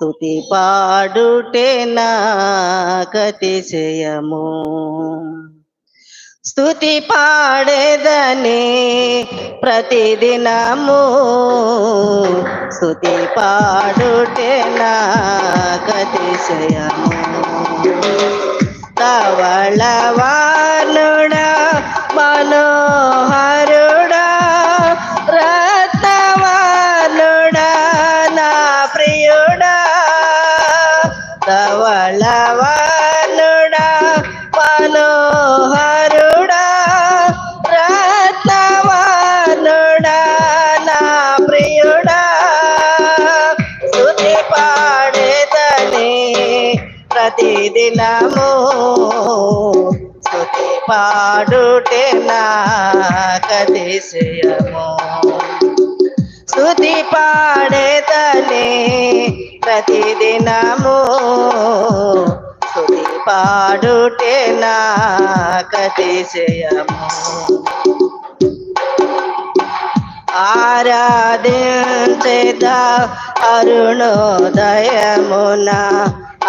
స్థుతి పాడుటే నాకతిశయము స్తుతి పాడేదని ప్రతిదినము. స్థుతి పాడుటే నాకతిశయము తవళవానుడా ప్రతిదినము స్థుతి పాడుటే నాకతిశయము స్తుతి పాడేదని ప్రతిదినము. స్థుతి పాడుటే నాకతిశయము ఆరాధించేద అరుణోదయమునా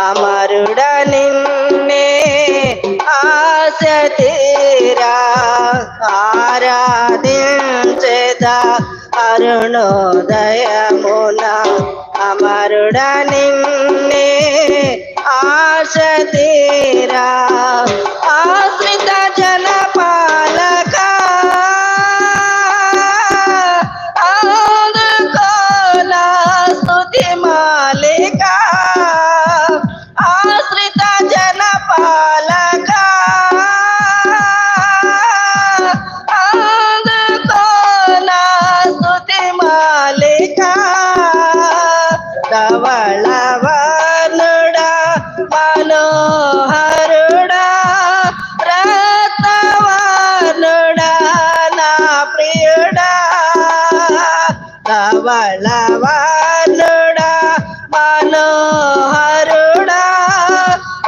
আমার নিন্নে आस तेरा आरा दिन चेदा अरुणोदय मोना আমার ने आस तेरा आश्रिता पालका। मालिका। ధవళవనుడా మనోహరుడా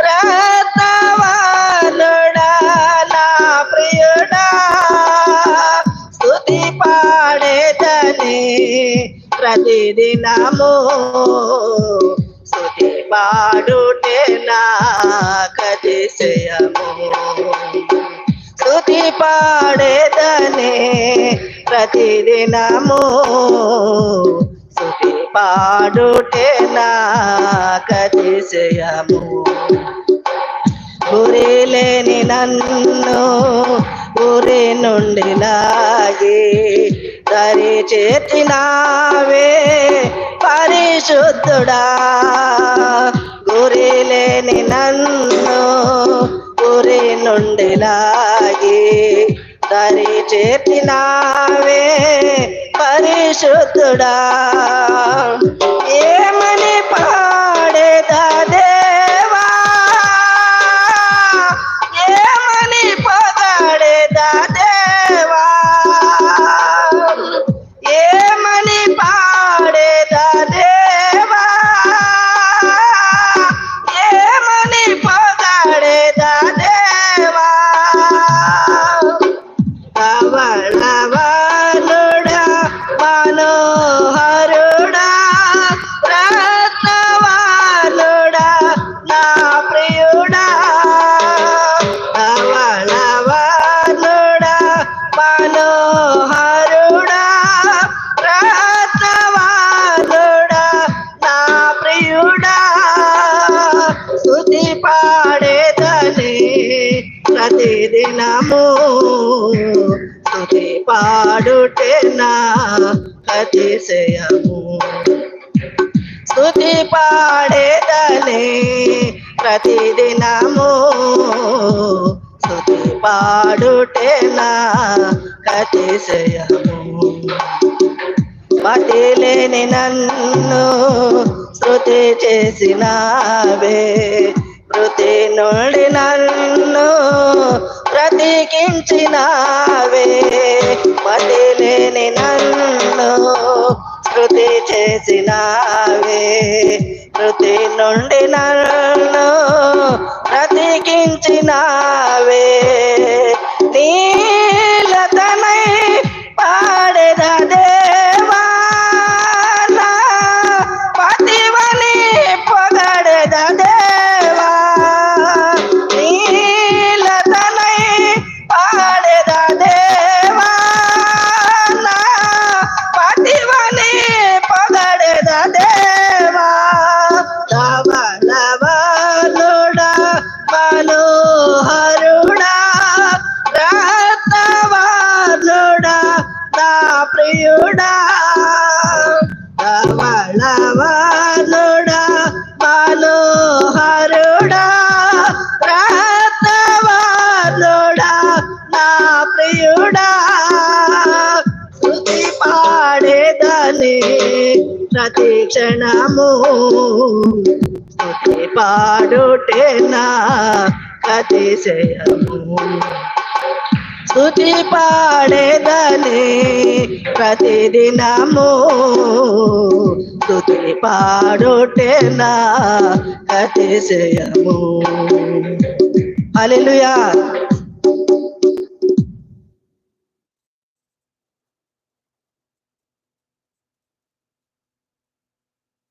రత్నవనుడా నా ప్రియుడా స్తుతి పాడేదని ప్రతిదినము స్తుతి పాడుటే నాకతిశయము స్థుతి పాడేదనే ప్రతిదినము. స్థుతి పాడుటే నా కతిశయము గురి లేని నన్ను గురి నుండి లాగి తరి చేతినావే పరిశుద్ధుడా. గురి లేని నన్ను ఊరి నుండి లాగి దరి చేతినావే పరిశుద్ధుడా. ఏ మనోహరుడా రత్నవానుడా నా ప్రియుడా స్తుతి పాడేదని ప్రతిదినము. స్థుతి పాడుటే నా అతిశయము. స్థుతి పాడేదలే ప్రతిదినము. పాడుటేనా? పాడుటే నా అతిశయము మతి లేని నన్ను శృతి చేసినావే. కృతి నుండి నన్ను బ్రతికించినావే. మతి లేని నన్ను కృతి చేసినావే. కృతి నుండి నన్ను బ్రతికించినావే. నీ బలవానుడా మనోహరుడా రత్నవానుడా నా ప్రియుడా. స్తుతి పాడేదని ప్రతి క్షణము. స్తుతి పాడుటే నా అతిశయము స్థుతి పాడేదని ప్రతిదినము స్తుతి పాడుటేనా? అతిశయము అలెలుయా